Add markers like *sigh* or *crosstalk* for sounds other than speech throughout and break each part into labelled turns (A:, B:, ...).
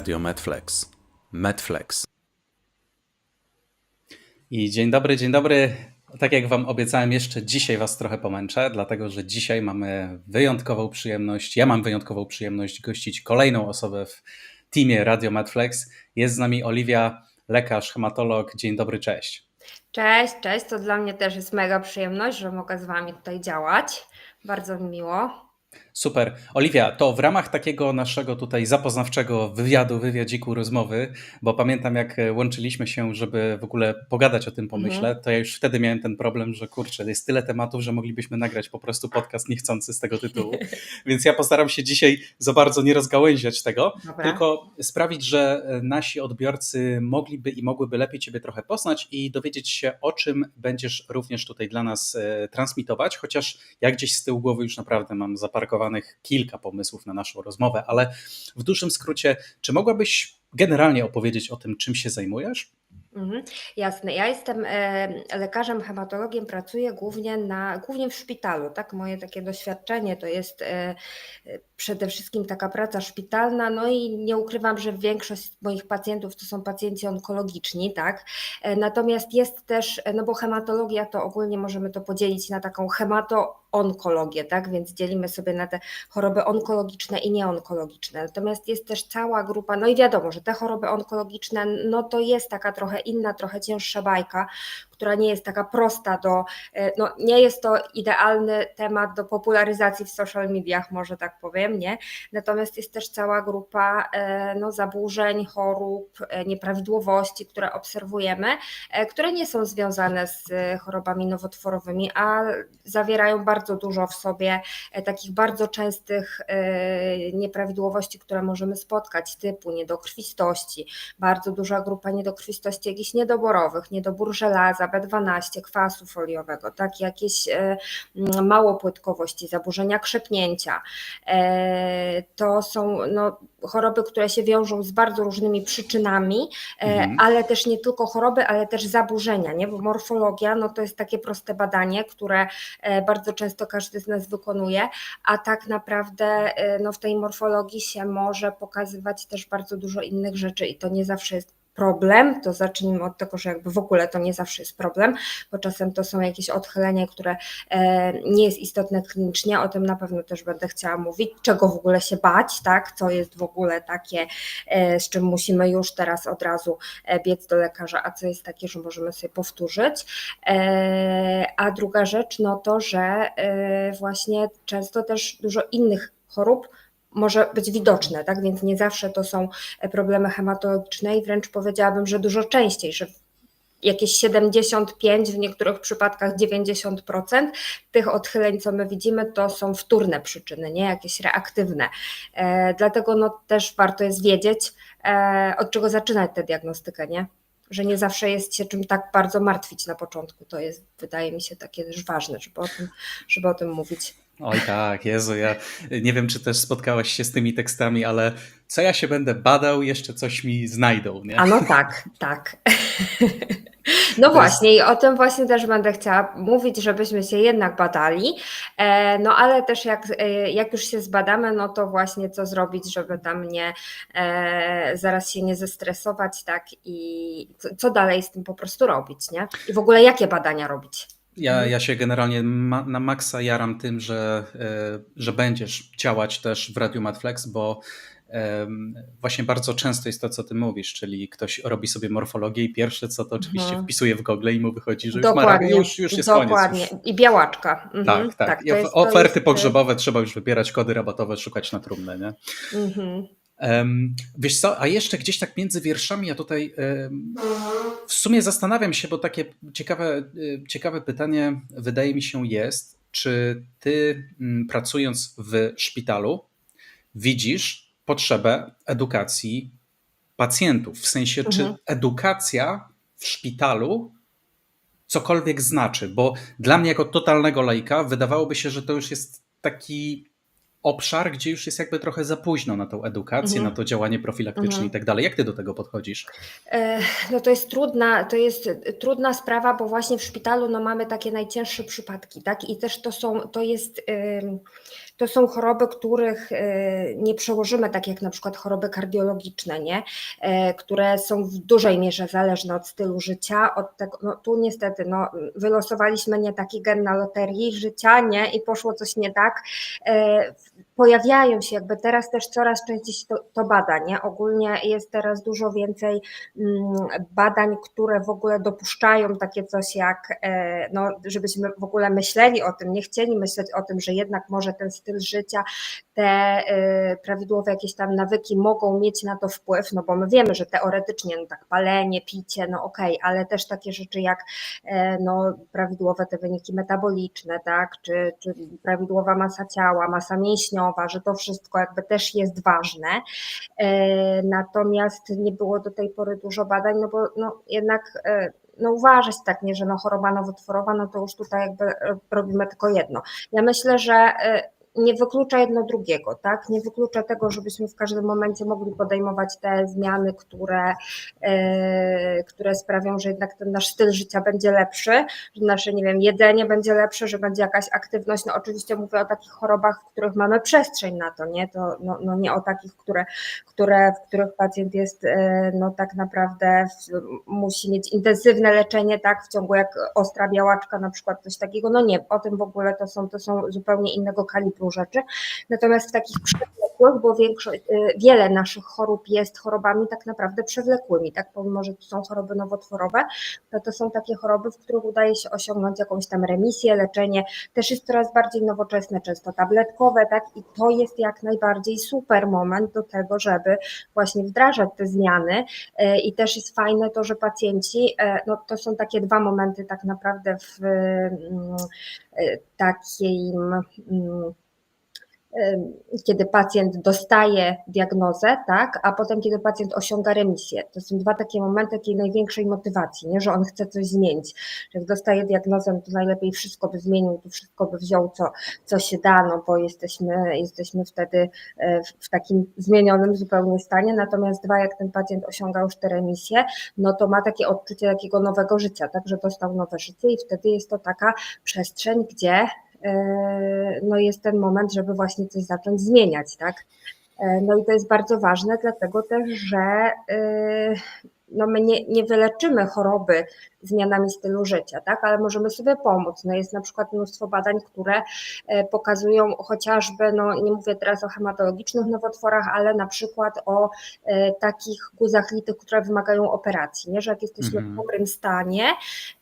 A: Radio Medflex. Medflex.
B: I dzień dobry, dzień dobry. Tak jak Wam obiecałem, jeszcze dzisiaj Was trochę pomęczę, dlatego że dzisiaj mamy wyjątkową przyjemność. Ja mam wyjątkową przyjemność gościć kolejną osobę w teamie Radio Medflex. Jest z nami Oliwia, lekarz, hematolog. Dzień dobry, cześć.
C: Cześć, cześć. To dla mnie też jest mega przyjemność, że mogę z Wami tutaj działać. Bardzo mi miło.
B: Super. Oliwia, to w ramach takiego naszego tutaj zapoznawczego wywiadu, wywiadziku, rozmowy, bo pamiętam jak łączyliśmy się, żeby w ogóle pogadać o tym pomyśle,
C: Mhm.
B: to ja już wtedy miałem ten problem, że kurczę, jest tyle tematów, że moglibyśmy nagrać po prostu podcast niechcący z tego tytułu. *laughs* Więc ja postaram się dzisiaj za bardzo nie rozgałęziać tego,
C: Dobra.
B: tylko sprawić, że nasi odbiorcy mogliby i mogłyby lepiej Ciebie trochę poznać i dowiedzieć się, o czym będziesz również tutaj dla nas e, transmitować, chociaż ja gdzieś z tyłu głowy już naprawdę mam zaparkowanych kilka pomysłów na naszą rozmowę, ale w dużym skrócie, czy mogłabyś generalnie opowiedzieć o tym, czym się zajmujesz?
C: Mhm, jasne. Ja jestem e, lekarzem hematologiem, pracuję głównie, na, głównie w szpitalu. Tak? Moje takie doświadczenie to jest e, przede wszystkim taka praca szpitalna, no i nie ukrywam, że większość moich pacjentów to są pacjenci onkologiczni, tak? E, Natomiast jest też, e, no bo hematologia to ogólnie możemy to podzielić na taką hemato-onkologię, tak? Więc dzielimy sobie na te choroby onkologiczne i nieonkologiczne. Natomiast jest też cała grupa, no i wiadomo, że te choroby onkologiczne, no to jest taka trochę inna, trochę cięższa bajka, która nie jest taka prosta do, e, no nie jest to idealny temat do popularyzacji w social mediach, może tak powiem, nie? Natomiast jest też cała grupa e, no, zaburzeń, chorób, e, nieprawidłowości, które obserwujemy, które nie są związane z chorobami nowotworowymi, a zawierają bardzo dużo w sobie takich bardzo częstych nieprawidłowości, które możemy spotkać, typu niedokrwistości, bardzo duża grupa niedokrwistości jakichś niedoborowych, niedobór żelaza, B12, kwasu foliowego, tak, jakieś e, małopłytkowości, zaburzenia krzepnięcia. E, To są no, choroby, które się wiążą z bardzo różnymi przyczynami, e,
B: Mhm.
C: ale też nie tylko choroby, ale też zaburzenia, nie? bo morfologia no, to jest takie proste badanie, które bardzo często każdy z nas wykonuje, a tak naprawdę no, w tej morfologii się może pokazywać też bardzo dużo innych rzeczy i to nie zawsze jest problem, to zacznijmy od tego, że jakby w ogóle to nie zawsze jest problem, bo czasem to są jakieś odchylenia, które e, nie jest istotne klinicznie, o tym na pewno też będę chciała mówić, czego w ogóle się bać, tak, co jest w ogóle takie, e, z czym musimy już teraz od razu e, biec do lekarza, a co jest takie, że możemy sobie powtórzyć. A druga rzecz, no to, że właśnie często też dużo innych chorób może być widoczne, tak? Więc nie zawsze to są e, problemy hematologiczne i wręcz powiedziałabym, że dużo częściej, że jakieś 75, w niektórych przypadkach 90% tych odchyleń, co my widzimy, to są wtórne przyczyny, nie jakieś reaktywne. E, dlatego no, też warto jest wiedzieć, e, od czego zaczynać tę diagnostykę, nie? Że nie zawsze jest się czym tak bardzo martwić na początku. To jest, wydaje mi się, takie też ważne, żeby o tym, żeby o tym mówić.
B: Oj tak, Jezu, ja nie wiem, czy też spotkałaś się z tymi tekstami, ale co ja się będę badał, jeszcze coś mi znajdą, nie?
C: A no tak, tak. No właśnie, i o tym właśnie też będę chciała mówić, żebyśmy się jednak badali. E, No ale też jak, e, jak już się zbadamy, no to właśnie co zrobić, żeby tam nie e, zaraz się nie zestresować, tak i co, co dalej z tym po prostu robić, nie? I w ogóle jakie badania robić?
B: Ja, ja się generalnie ma, na maksa jaram tym, że, e, że będziesz działać też w Radiu Madflex, bo właśnie bardzo często jest to, co ty mówisz, czyli ktoś robi sobie morfologię i pierwsze co to oczywiście
C: Mhm.
B: wpisuje w Google i mu wychodzi, że już, ma,
C: Dokładnie,
B: już, już jest
C: dokładnie.
B: koniec.
C: I białaczka. Mhm,
B: Tak, tak. I
C: jest- to
B: oferty
C: jest,
B: pogrzebowe trzeba już wybierać, kody rabatowe szukać na trumnę, nie?
C: Mhm.
B: Wiesz co, a jeszcze gdzieś tak między wierszami, ja tutaj w sumie zastanawiam się, bo takie ciekawe, y, ciekawe pytanie wydaje mi się jest, czy ty mm, pracując w szpitalu widzisz potrzebę edukacji pacjentów? W sensie, czy
C: Mhm.
B: edukacja w szpitalu cokolwiek znaczy? Bo dla mnie jako totalnego laika wydawałoby się, że to już jest taki obszar, gdzie już jest jakby trochę za późno na tą edukację,
C: Mhm.
B: na to działanie profilaktyczne
C: Mhm.
B: i tak dalej. Jak ty do tego podchodzisz?
C: No to jest trudna, to jest trudna sprawa, bo właśnie w szpitalu no, mamy takie najcięższe przypadki, tak? I też to są, to jest, to są choroby, których y, nie przełożymy, tak jak na przykład choroby kardiologiczne, nie? E, które są w dużej mierze zależne od stylu życia, od tego, no tu niestety, no, wylosowaliśmy nie taki gen na loterii życia, nie? I poszło coś nie tak. Pojawiają się jakby teraz też coraz częściej to, to bada, nie? Ogólnie jest teraz dużo więcej mm, badań, które w ogóle dopuszczają takie coś jak, e, no, żebyśmy w ogóle myśleli o tym, nie chcieli myśleć o tym, że jednak może ten styl życia, te e, prawidłowe jakieś tam nawyki mogą mieć na to wpływ, no bo my wiemy, że teoretycznie no tak palenie, picie, no okej, ale też takie rzeczy jak e, no, prawidłowe te wyniki metaboliczne, tak, czy, czy prawidłowa masa ciała, masa mięśniowa, że to wszystko jakby też jest ważne. E, Natomiast nie było do tej pory dużo badań, no bo no jednak e, no uważać tak, nie, że no choroba nowotworowa, no to już tutaj jakby e, robimy tylko jedno. Ja myślę, że nie wyklucza jedno drugiego, tak? Nie wyklucza tego, żebyśmy w każdym momencie mogli podejmować te zmiany, które, e, które sprawią, że jednak ten nasz styl życia będzie lepszy, że nasze, nie wiem, jedzenie będzie lepsze, że będzie jakaś aktywność. No oczywiście mówię o takich chorobach, w których mamy przestrzeń na to, nie? To no, no nie o takich, które, które, w których pacjent jest e, no tak naprawdę w, musi mieć intensywne leczenie, tak, w ciągu jak ostra białaczka na przykład, coś takiego. No nie, o tym w ogóle to są, to są zupełnie innego kalibru rzeczy. Natomiast w takich przewlekłych, bo większość, y, wiele naszych chorób jest chorobami tak naprawdę przewlekłymi, tak, pomimo, że to są choroby nowotworowe, to to są takie choroby, w których udaje się osiągnąć jakąś tam remisję, leczenie, też jest coraz bardziej nowoczesne, często tabletkowe, tak, i to jest jak najbardziej super moment do tego, żeby właśnie wdrażać te zmiany. Y, i też jest fajne to, że pacjenci, e, no to są takie dwa momenty tak naprawdę w mm, y, takim mm, kiedy pacjent dostaje diagnozę, tak, a potem kiedy pacjent osiąga remisję. To są dwa takie momenty takiej największej motywacji, nie, że on chce coś zmienić. Jak dostaje diagnozę, no to najlepiej wszystko by zmienił, to wszystko by wziął, co, co się da, no bo jesteśmy, jesteśmy wtedy e, w- w takim zmienionym zupełnie stanie. Natomiast dwa, jak ten pacjent osiąga już tę remisję, no to ma takie odczucie takiego nowego życia, tak, że dostał nowe życie i wtedy jest to taka przestrzeń, gdzie no jest ten moment, żeby właśnie coś zacząć zmieniać, tak? E, No i to jest bardzo ważne, dlatego też, że e, no my nie, nie wyleczymy choroby zmianami stylu życia, tak? ale możemy sobie pomóc. No jest na przykład mnóstwo badań, które e, pokazują chociażby, no nie mówię teraz o hematologicznych nowotworach, ale na przykład o e, takich guzach litych, które wymagają operacji, nie? że jak jesteśmy
B: Mhm.
C: w dobrym stanie,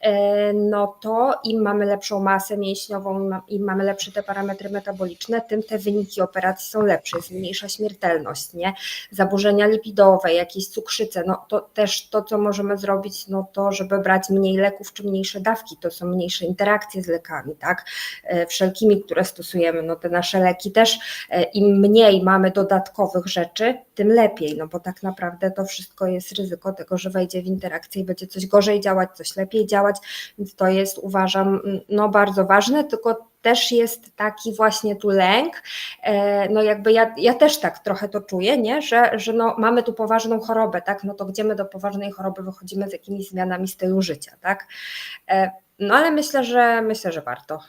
C: e, no to im mamy lepszą masę mięśniową, im mamy lepsze te parametry metaboliczne, tym te wyniki operacji są lepsze, jest mniejsza śmiertelność, nie? Zaburzenia lipidowe, jakieś cukrzyce, no to też to, co możemy zrobić, no to, żeby brać mniej leków czy mniejsze dawki, to są mniejsze interakcje z lekami, tak? E, Wszelkimi, które stosujemy, no te nasze leki też, e, im mniej mamy dodatkowych rzeczy, tym lepiej, no bo tak naprawdę to wszystko jest ryzyko tego, że wejdzie w interakcję i będzie coś gorzej działać, coś lepiej działać, więc to jest uważam no bardzo ważne, tylko też jest taki właśnie tu lęk, e, no jakby ja, ja też tak trochę to czuję, nie? Że, że no mamy tu poważną chorobę, tak, no to gdzie my do poważnej choroby wychodzimy z jakimiś zmianami stylu życia, tak, E, no ale myślę, że myślę, że warto.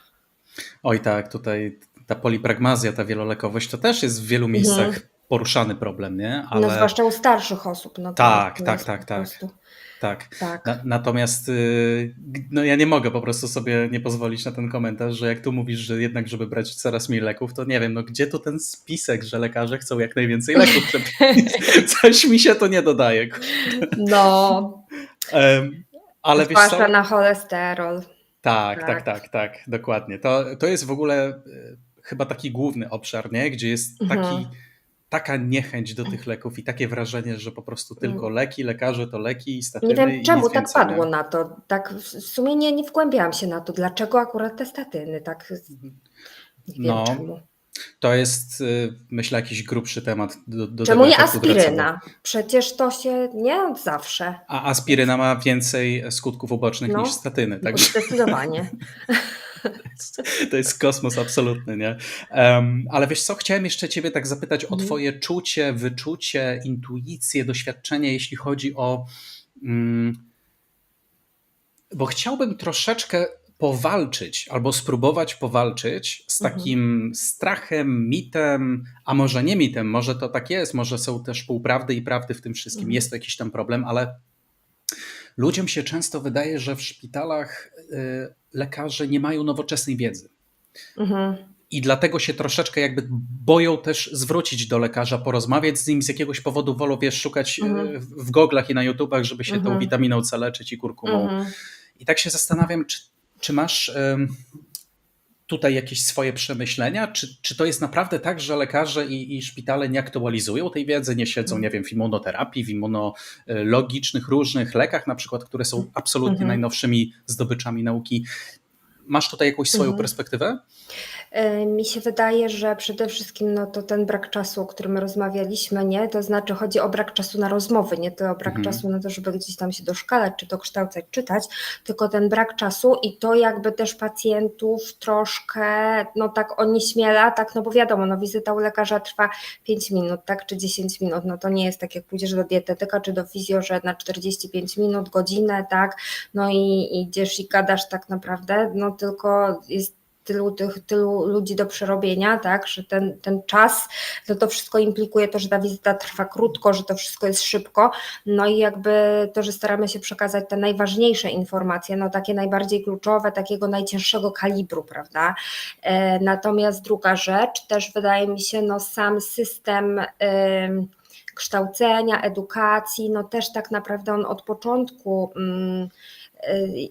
B: Oj tak, tutaj ta polipragmazja, ta wielolekowość to też jest w wielu miejscach
C: Mhm.
B: poruszany problem, nie? Ale
C: No zwłaszcza u starszych osób, no
B: Tak, tak, tak, tak. Tak.
C: tak.
B: Na, natomiast y, no ja nie mogę po prostu sobie nie pozwolić na ten komentarz, że jak tu mówisz, że jednak żeby brać coraz mniej leków, to nie wiem, no gdzie tu ten spisek, że lekarze chcą jak najwięcej leków przepisać? *laughs* Coś mi się to nie dodaje.
C: No, *laughs*
B: ale wiesz co?
C: na cholesterol.
B: Tak, tak,
C: Tak.
B: tak, tak, dokładnie. To, to jest w ogóle y, chyba taki główny obszar, nie? gdzie jest taki,
C: Mhm.
B: Taka niechęć do tych leków i takie wrażenie, że po prostu tylko leki, lekarze to leki i statyny
C: Nie wiem czemu tak
B: więcej,
C: padło
B: nie?
C: na to. Tak w sumie nie, nie wgłębiałam się na to. Dlaczego akurat te statyny? Tak nie wiem
B: No,
C: czemu.
B: To jest, y, myślę, jakiś grubszy temat do, do
C: Czemu nie aspiryna? Przecież to się nie od zawsze.
B: A aspiryna ma więcej skutków ubocznych
C: No.
B: niż statyny, także
C: Zdecydowanie. *laughs*
B: To jest kosmos absolutny, nie? Um, ale wiesz co, chciałem jeszcze ciebie tak zapytać o
C: Mhm.
B: twoje czucie, wyczucie, intuicję, doświadczenie, jeśli chodzi o... Mm, bo chciałbym troszeczkę powalczyć albo spróbować powalczyć z
C: Mhm.
B: takim strachem, mitem, a może nie mitem, może to tak jest, może są też półprawdy i prawdy w tym wszystkim,
C: Mhm.
B: jest to jakiś tam problem, ale ludziom się często wydaje, że w szpitalach y, lekarze nie mają nowoczesnej wiedzy.
C: Mhm.
B: I dlatego się troszeczkę jakby boją też zwrócić do lekarza, porozmawiać z nim, z jakiegoś powodu wolą, wiesz, szukać y,
C: Mhm.
B: w goglach i na YouTubach, żeby się tą
C: Mhm.
B: witaminą C leczyć i kurkumą.
C: Mhm.
B: I tak się zastanawiam, czy, czy masz tutaj jakieś swoje przemyślenia? Czy, czy to jest naprawdę tak, że lekarze i, i szpitale nie aktualizują tej wiedzy, nie siedzą,
C: Mhm.
B: nie wiem, w immunoterapii, w immunologicznych różnych lekach, na przykład, które są absolutnie
C: Mhm.
B: najnowszymi zdobyczami nauki? Masz tutaj jakąś swoją
C: Mhm.
B: perspektywę?
C: Mi się wydaje, że przede wszystkim no to ten brak czasu, o którym rozmawialiśmy, nie? To znaczy chodzi o brak czasu na rozmowy, nie tyle o brak
B: Mhm.
C: czasu na to, żeby gdzieś tam się doszkalać, czy dokształcać, czytać, tylko ten brak czasu i to jakby też pacjentów troszkę, no tak onieśmiela, tak, no bo wiadomo, no wizyta u lekarza trwa 5 minut, tak, czy 10 minut, no to nie jest tak jak pójdziesz do dietetyka, czy do fizjo, że na 45 minut, godzinę, tak, no i i idziesz i gadasz tak naprawdę, no tylko jest tylu, tych, tylu ludzi do przerobienia, tak, że ten, ten czas, no to wszystko implikuje to, że ta wizyta trwa krótko, że to wszystko jest szybko, no i jakby to, że staramy się przekazać te najważniejsze informacje, no takie najbardziej kluczowe, takiego najcięższego kalibru, prawda. E, natomiast druga rzecz, też wydaje mi się, no sam system kształcenia, edukacji, no też tak naprawdę on od początku, mm,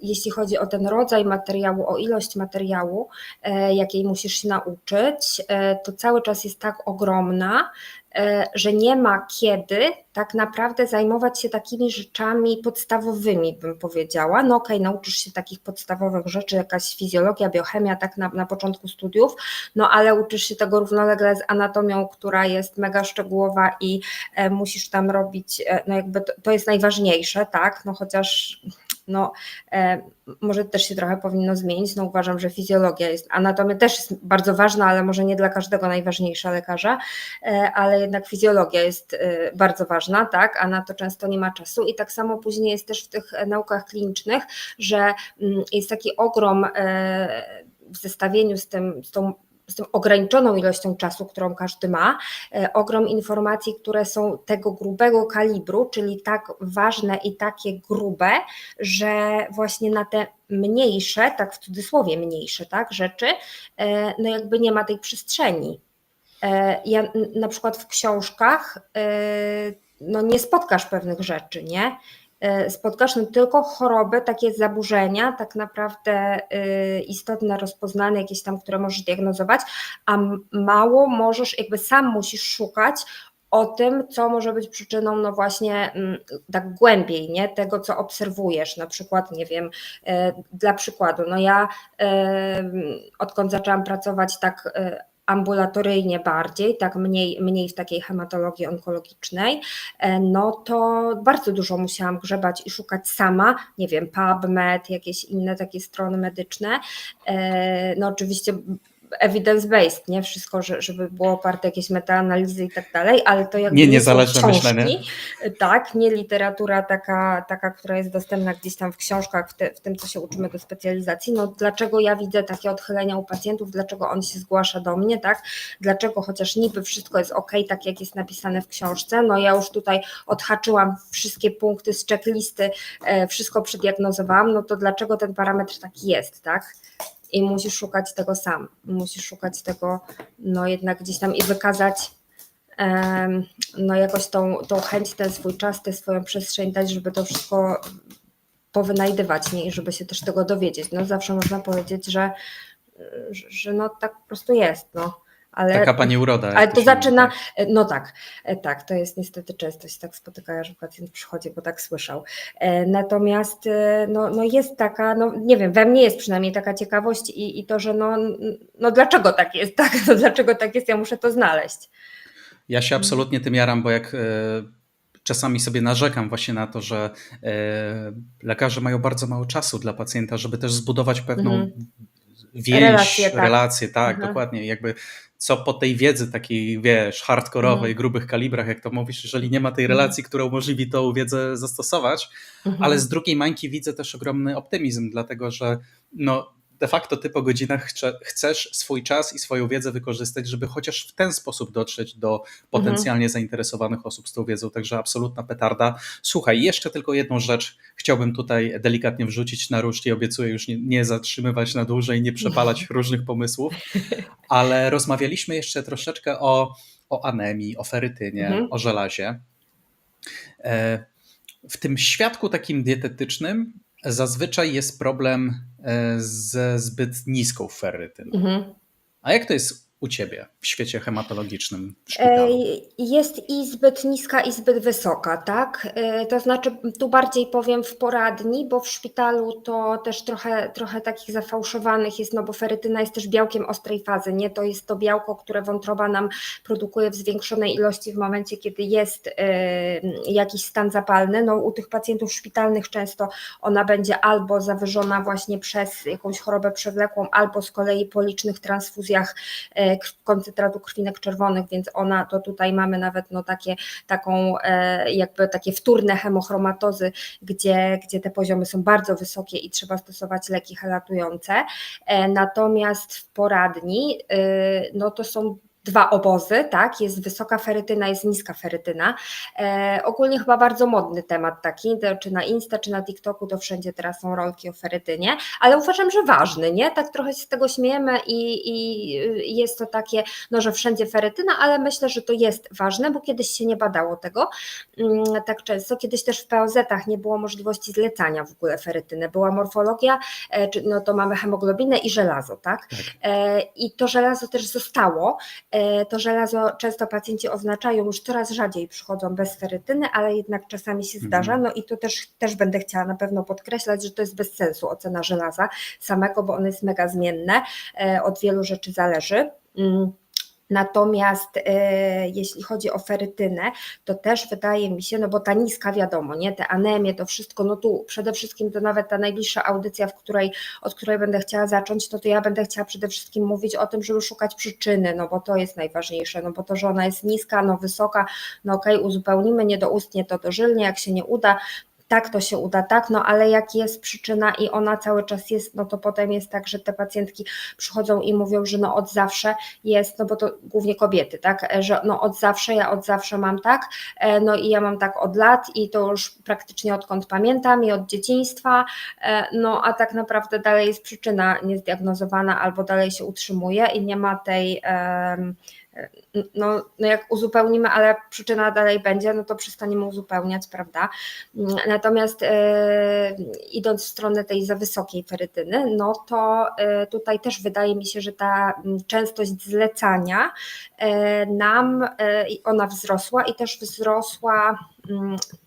C: jeśli chodzi o ten rodzaj materiału, o ilość materiału, e, jakiej musisz się nauczyć, e, to cały czas jest tak ogromna, e, że nie ma kiedy tak naprawdę zajmować się takimi rzeczami podstawowymi, bym powiedziała. No okej, nauczysz się takich podstawowych rzeczy, jakaś fizjologia, biochemia, tak na, na początku studiów, no ale uczysz się tego równolegle z anatomią, która jest mega szczegółowa i e, musisz tam robić, e, no jakby to, to jest najważniejsze, tak, no chociaż no e, może też się trochę powinno zmienić, no uważam, że fizjologia jest, anatomia też jest bardzo ważna, ale może nie dla każdego najważniejsza lekarza, e, ale jednak fizjologia jest e, bardzo ważna, tak, a na to często nie ma czasu. I tak samo później jest też w tych naukach klinicznych, że mm, jest taki ogrom w zestawieniu z tym, z tą z tą ograniczoną ilością czasu, którą każdy ma, e, ogrom informacji, które są tego grubego kalibru, czyli tak ważne i takie grube, że właśnie na te mniejsze, tak w cudzysłowie mniejsze, tak, rzeczy, e, no jakby nie ma tej przestrzeni. E, Ja na przykład w książkach no nie spotkasz pewnych rzeczy, nie? E, Spotkasz no tylko choroby, takie zaburzenia, tak naprawdę e, istotne, rozpoznane, jakieś tam, które możesz diagnozować, a mało możesz, jakby sam musisz szukać o tym, co może być przyczyną, no właśnie mm, tak głębiej, nie? Tego, co obserwujesz, na przykład, nie wiem, e, dla przykładu, no ja odkąd zaczęłam pracować tak ambulatoryjnie bardziej, tak mniej, mniej w takiej hematologii onkologicznej, e, no to bardzo dużo musiałam grzebać i szukać sama, nie wiem, PubMed, jakieś inne takie strony medyczne, E, no oczywiście evidence-based, nie wszystko, że- żeby było oparte jakieś metaanalizy i tak dalej, ale to jakby
B: Nie niezależne
C: książki,
B: myślenie.
C: tak, nie literatura taka, taka, która jest dostępna gdzieś tam w książkach, w, te, w tym, co się uczymy do specjalizacji. No, dlaczego ja widzę takie odchylenia u pacjentów, dlaczego on się zgłasza do mnie, tak? Dlaczego chociaż niby wszystko jest ok, tak jak jest napisane w książce, no ja już tutaj odhaczyłam wszystkie punkty z checklisty, e, wszystko przeddiagnozowałam, no to dlaczego ten parametr taki jest, tak? I musisz szukać tego sam, musisz szukać tego, no jednak gdzieś tam i wykazać no jakoś tą, tą chęć, ten swój czas, tę swoją przestrzeń dać, żeby to wszystko powynajdywać nie? i żeby się też tego dowiedzieć. No zawsze można powiedzieć, że, że, że no tak po prostu jest, no. Ale,
B: Taka pani uroda.
C: ale
B: to
C: zaczyna,
B: mówi.
C: no tak, e, tak, to jest niestety często się tak spotyka, że pacjent przychodzi, bo tak słyszał. E, Natomiast e, no, no jest taka, no nie wiem, we mnie jest przynajmniej taka ciekawość i, i to, że no, no dlaczego tak jest, *laughs* tak, no dlaczego tak jest, ja muszę to znaleźć.
B: Ja się absolutnie tym jaram, bo jak czasami sobie narzekam właśnie na to, że lekarze mają bardzo mało czasu dla pacjenta, żeby też zbudować pewną
C: Mhm.
B: Więź,
C: Relacje,
B: relacje,
C: tak.
B: tak,
C: Mhm.
B: dokładnie. Jakby co po tej wiedzy takiej, wiesz, hardkorowej,
C: Mhm.
B: grubych kalibrach, jak to mówisz, jeżeli nie ma tej relacji, która umożliwi tą wiedzę zastosować,
C: Mhm.
B: ale z drugiej mańki widzę też ogromny optymizm, dlatego że no, de facto ty po godzinach chce, chcesz swój czas i swoją wiedzę wykorzystać, żeby chociaż w ten sposób dotrzeć do potencjalnie zainteresowanych osób z tą wiedzą, także absolutna petarda. Słuchaj, jeszcze tylko jedną rzecz chciałbym tutaj delikatnie wrzucić na ruszt i obiecuję już nie, nie zatrzymywać na dłużej, nie przepalać *laughs* różnych pomysłów, ale rozmawialiśmy jeszcze troszeczkę o, o anemii, o ferytynie,
C: Mhm.
B: o żelazie. E, W tym świadku takim dietetycznym zazwyczaj jest problem e, ze zbyt niską ferytyną.
C: Mhm.
B: A jak to jest u ciebie w świecie hematologicznym w szpitalu?
C: Jest i zbyt niska, i zbyt wysoka, tak? To znaczy, tu bardziej powiem w poradni, bo w szpitalu to też trochę, trochę takich zafałszowanych jest, no bo ferytyna jest też białkiem ostrej fazy, nie? To jest to białko, które wątroba nam produkuje w zwiększonej ilości w momencie, kiedy jest jakiś stan zapalny. No u tych pacjentów szpitalnych często ona będzie albo zawyżona właśnie przez jakąś chorobę przewlekłą, albo z kolei po licznych transfuzjach koncentratu krwinek czerwonych, więc ona to tutaj mamy nawet no takie, taką e, jakby takie wtórne hemochromatozy, gdzie, gdzie te poziomy są bardzo wysokie i trzeba stosować leki helatujące. E, Natomiast w poradni e, no to są dwa obozy, tak? Jest wysoka ferytyna, jest niska ferytyna. E, ogólnie chyba bardzo modny temat taki, czy na Insta, czy na TikToku, to wszędzie teraz są rolki o ferytynie, ale uważam, że ważny, nie? Tak trochę się z tego śmiejemy i, i y, jest to takie, no, że wszędzie ferytyna, ale myślę, że to jest ważne, bo kiedyś się nie badało tego mm, tak często. Kiedyś też w POZ-ach nie było możliwości zlecania w ogóle ferytyny. Była morfologia, e, czy, no to mamy hemoglobinę i żelazo, tak?
B: Tak.
C: E, I to żelazo też zostało. E, To żelazo często pacjenci oznaczają, już coraz rzadziej przychodzą bez ferytyny, ale jednak czasami się
B: Mhm.
C: zdarza. No i to też, też będę chciała na pewno podkreślać, że to jest bez sensu ocena żelaza samego, bo ono jest mega zmienne, e, od wielu rzeczy zależy. Natomiast e, jeśli chodzi o ferytynę, to też wydaje mi się, no bo ta niska wiadomo, nie, te anemie, to wszystko, no tu przede wszystkim to nawet ta najbliższa audycja, w której, od której będę chciała zacząć, no to ja będę chciała przede wszystkim mówić o tym, żeby szukać przyczyny, no bo to jest najważniejsze, no bo to, że ona jest niska, no wysoka, no okej, uzupełnimy niedoustnie to dożylnie, jak się nie uda, tak to się uda, tak, no ale jak jest przyczyna i ona cały czas jest, no to potem jest tak, że te pacjentki przychodzą i mówią, że no od zawsze jest, no bo to głównie kobiety, tak, że no od zawsze, ja od zawsze mam tak, e, no i ja mam tak od lat i to już praktycznie odkąd pamiętam i od dzieciństwa, e, no a tak naprawdę dalej jest przyczyna niezdiagnozowana albo dalej się utrzymuje i nie ma tej em, no, no jak uzupełnimy, ale przyczyna dalej będzie, no to przestaniemy uzupełniać, prawda? Natomiast e, idąc w stronę tej za wysokiej ferytyny, no to e, tutaj też wydaje mi się, że ta częstość zlecania e, nam, ona wzrosła i też wzrosła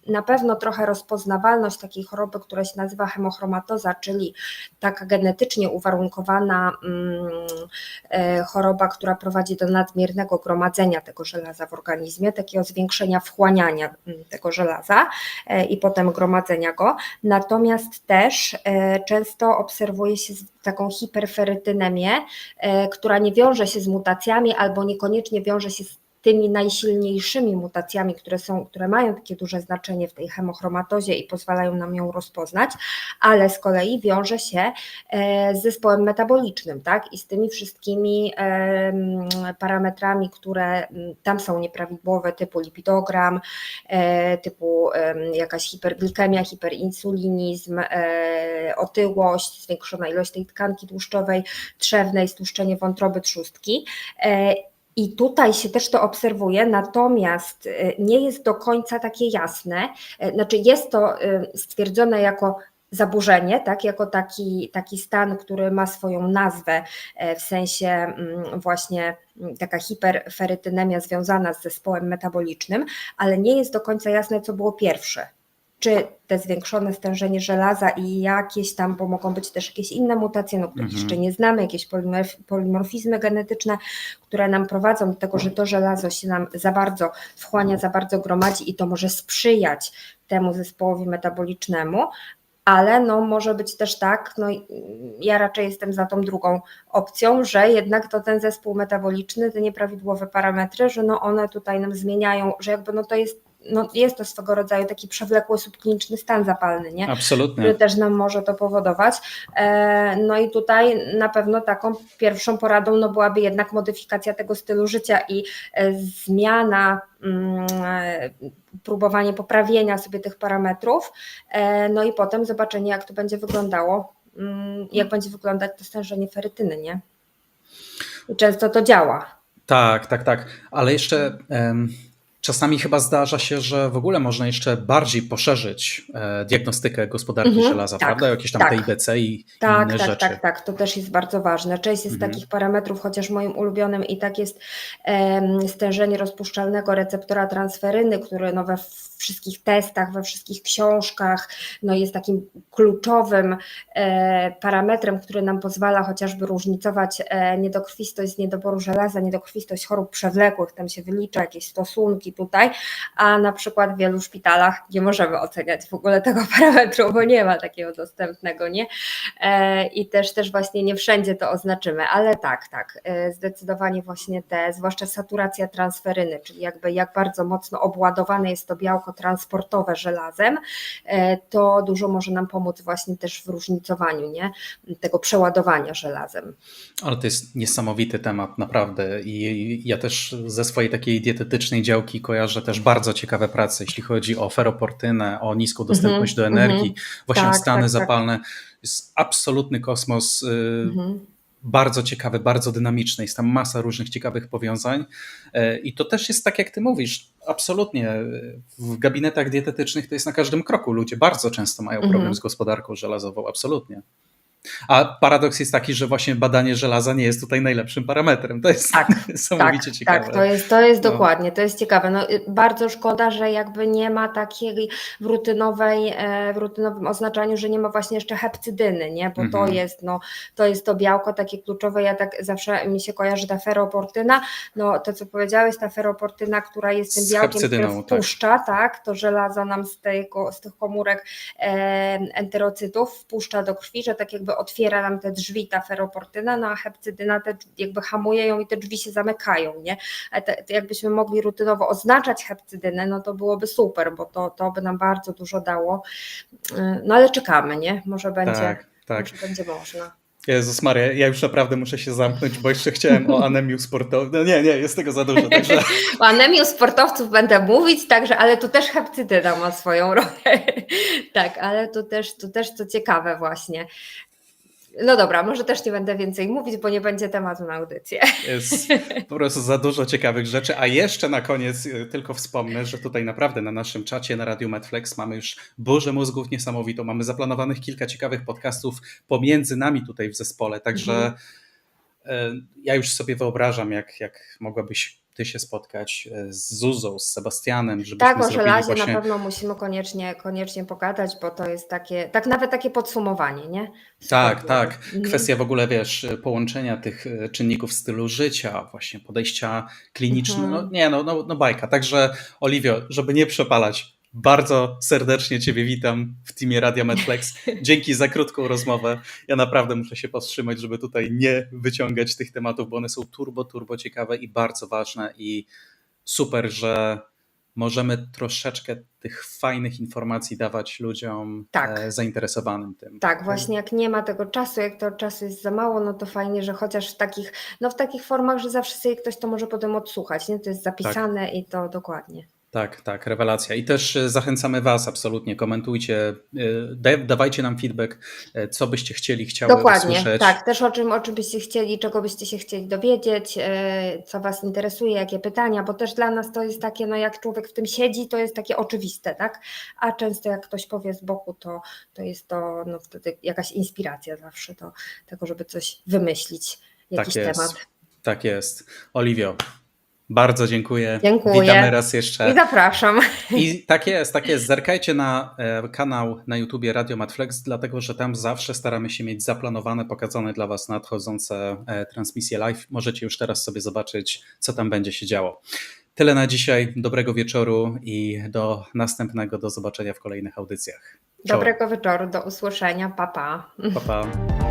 C: na pewno trochę rozpoznawalność takiej choroby, która się nazywa hemochromatoza, czyli taka genetycznie uwarunkowana choroba, która prowadzi do nadmiernego gromadzenia tego żelaza w organizmie, takiego zwiększenia wchłaniania mm, tego żelaza e, i potem gromadzenia go. Natomiast też e, często obserwuje się taką hiperferytynemię, e, która nie wiąże się z mutacjami albo niekoniecznie wiąże się z tymi najsilniejszymi mutacjami, które są, które mają takie duże znaczenie w tej hemochromatozie i pozwalają nam ją rozpoznać, ale z kolei wiąże się e, z zespołem metabolicznym, tak? I z tymi wszystkimi em, parametrami, które tam są nieprawidłowe, typu lipidogram, e, typu jakaś hiperglikemia, hiperinsulinizm, e, otyłość, zwiększona ilość tej tkanki tłuszczowej trzewnej, stłuszczenie wątroby trzustki. I tutaj się też to obserwuje, natomiast e, nie jest do końca takie jasne. E, Znaczy, jest to e, stwierdzone jako zaburzenie, tak, jako taki, taki stan, który ma swoją nazwę, w sensie mm, właśnie mm, taka hiperferytynemia związana z zespołem metabolicznym, ale nie jest do końca jasne, co było pierwsze. Czy te zwiększone stężenie żelaza i jakieś tam, bo mogą być też jakieś inne mutacje, no, których
B: Mhm.
C: jeszcze nie znamy, jakieś polimorf- polimorfizmy genetyczne, które nam prowadzą do tego, że to żelazo się nam za bardzo wchłania, za bardzo gromadzi i to może sprzyjać temu zespołowi metabolicznemu, ale no może być też tak, no ja raczej jestem za tą drugą opcją, że jednak to ten zespół metaboliczny, te nieprawidłowe parametry, że no one tutaj nam zmieniają, że jakby no to jest, no jest to swego rodzaju taki przewlekły subkliniczny stan zapalny, nie?
B: Absolutnie.
C: który też nam może to powodować. E, No i tutaj na pewno taką pierwszą poradą no byłaby jednak modyfikacja tego stylu życia i e, zmiana, mm, e, próbowanie poprawienia sobie tych parametrów, no i potem zobaczenie jak to będzie wyglądało, mm, jak będzie wyglądać to stężenie ferytyny, nie? I często to działa.
B: Tak, tak, tak. Ale jeszcze em, czasami chyba zdarza się, że w ogóle można jeszcze bardziej poszerzyć e, diagnostykę gospodarki
C: Mhm,
B: żelaza,
C: tak,
B: prawda? Jakieś tam
C: tak.
B: TIBC i
C: Tak,
B: inne
C: tak,
B: rzeczy.
C: tak, tak. To też jest bardzo ważne. Część jest
B: Mhm.
C: takich parametrów, chociaż moim ulubionym i tak jest stężenie rozpuszczalnego receptora transferyny, który no, we wszystkich testach, we wszystkich książkach no, jest takim kluczowym e, parametrem, który nam pozwala chociażby różnicować e, niedokrwistość z niedoboru żelaza, niedokrwistość chorób przewlekłych, tam się wylicza jakieś stosunki tutaj, a na przykład w wielu szpitalach nie możemy oceniać w ogóle tego *laughs* parametru, bo nie ma takiego dostępnego, nie? E, I też, też właśnie nie wszędzie to oznaczymy, ale tak, tak, zdecydowanie właśnie te, zwłaszcza saturacja transferyny, czyli jakby jak bardzo mocno obładowane jest to białko transportowe żelazem, e, to dużo może nam pomóc właśnie też w różnicowaniu, nie? Tego przeładowania żelazem.
B: Ale to jest niesamowity temat, naprawdę. I ja też ze swojej takiej dietetycznej działki kojarzę też bardzo ciekawe prace, jeśli chodzi o feroportynę, o niską dostępność do
C: mhm.
B: energii, właśnie
C: Tak,
B: stany
C: tak, tak.
B: zapalne. Jest absolutny kosmos. y,
C: Mhm.
B: Bardzo ciekawy, bardzo dynamiczny. Jest tam masa różnych ciekawych powiązań. E, I to też jest tak, jak ty mówisz, absolutnie. W gabinetach dietetycznych to jest na każdym kroku. Ludzie bardzo często mają problem
C: Mhm.
B: z gospodarką żelazową, absolutnie. A paradoks jest taki, że właśnie badanie żelaza nie jest tutaj najlepszym parametrem. To jest
C: Tak, *laughs*
B: niesamowicie
C: tak,
B: ciekawe.
C: Tak, to jest, to jest
B: No.
C: dokładnie, to jest ciekawe. No, y, bardzo szkoda, że jakby nie ma takiej w rutynowej, e, w rutynowym oznaczaniu, że nie ma właśnie jeszcze hepcydyny, nie? Bo to
B: Mhm.
C: jest, no, to jest to białko takie kluczowe. Ja tak zawsze mi się kojarzy ta feroportyna. No to co powiedziałeś, ta feroportyna, która jest tym białkiem, które
B: tak.
C: wpuszcza, tak, to żelazo nam z, tego, z tych komórek e, enterocytów wpuszcza do krwi, że tak jakby otwiera nam te drzwi ta feroportyna, no a hepcydyna te jakby hamuje ją i te drzwi się zamykają, nie? Te, te jakbyśmy mogli rutynowo oznaczać hepcydynę, no to byłoby super, bo to, to by nam bardzo dużo dało. Yy, No ale czekamy, nie? Może będzie,
B: Tak, tak.
C: może będzie można.
B: Jezus Maria, ja już naprawdę muszę się zamknąć, bo jeszcze chciałem o anemiu sportowym. No nie, nie, jest tego za dużo, także *laughs*
C: O anemii u sportowców będę mówić, także, ale tu też hepcydyna ma swoją rolę. *laughs* tak, ale tu też, tu też co ciekawe właśnie. No dobra, może też nie będę więcej mówić, bo nie będzie tematu na audycję.
B: jest *laughs* po prostu za dużo ciekawych rzeczy. A jeszcze na koniec y, tylko wspomnę, że tutaj naprawdę na naszym czacie na Radio Medflex mamy już burzę mózgów niesamowitą. Mamy zaplanowanych kilka ciekawych podcastów pomiędzy nami tutaj w zespole, także
C: Mhm.
B: y, ja już sobie wyobrażam, jak, jak mogłabyś ty się spotkać y, z Zuzą, z Sebastianem, żebyśmy
C: Tak, o żelazie
B: właśnie...
C: na pewno musimy koniecznie, koniecznie pogadać, bo to jest takie, tak nawet takie podsumowanie, nie?
B: Tak, tak.
C: Mhm.
B: Kwestia w ogóle, wiesz, połączenia tych e, czynników stylu życia, właśnie podejścia klinicznego.
C: Mhm.
B: No nie, no, no, no bajka. Także Oliwio, żeby nie przepalać, bardzo serdecznie Ciebie witam w teamie Radia Medflex. *laughs* Dzięki za krótką rozmowę. Ja naprawdę muszę się powstrzymać, żeby tutaj nie wyciągać tych tematów, bo one są turbo, turbo ciekawe i bardzo ważne i super, że możemy troszeczkę tych fajnych informacji dawać ludziom
C: Tak.
B: e, zainteresowanym tym.
C: Tak, właśnie jak nie ma tego czasu, jak to czasu jest za mało, no to fajnie, że chociaż w takich, no w takich formach, że zawsze sobie ktoś to może potem odsłuchać, nie? To jest zapisane i to dokładnie.
B: Tak, tak, rewelacja. I też e, zachęcamy Was absolutnie, komentujcie, e, da, dawajcie nam feedback, e, co byście chcieli, chciały
C: Dokładnie,
B: usłyszeć.
C: tak, też o czym, o czym byście chcieli, czego byście się chcieli dowiedzieć, co Was interesuje, jakie pytania, bo też dla nas to jest takie, no jak człowiek w tym siedzi, to jest takie oczywiste, tak? A często jak ktoś powie z boku, to, to jest to no wtedy jakaś inspiracja zawsze do tego, żeby coś wymyślić, jakiś
B: Tak jest.
C: temat.
B: Tak jest. Oliwio, bardzo dziękuję.
C: Dziękuję.
B: Witamy raz jeszcze.
C: I zapraszam.
B: I tak jest, tak jest. Zerkajcie na e, kanał na YouTubie Radio Madflex, dlatego że tam zawsze staramy się mieć zaplanowane, pokazane dla Was nadchodzące e, transmisje live. Możecie już teraz sobie zobaczyć, co tam będzie się działo. Tyle na dzisiaj. Dobrego wieczoru i do następnego. Do zobaczenia w kolejnych audycjach.
C: Dobrego wieczoru, do usłyszenia, pa pa.
B: Pa, pa.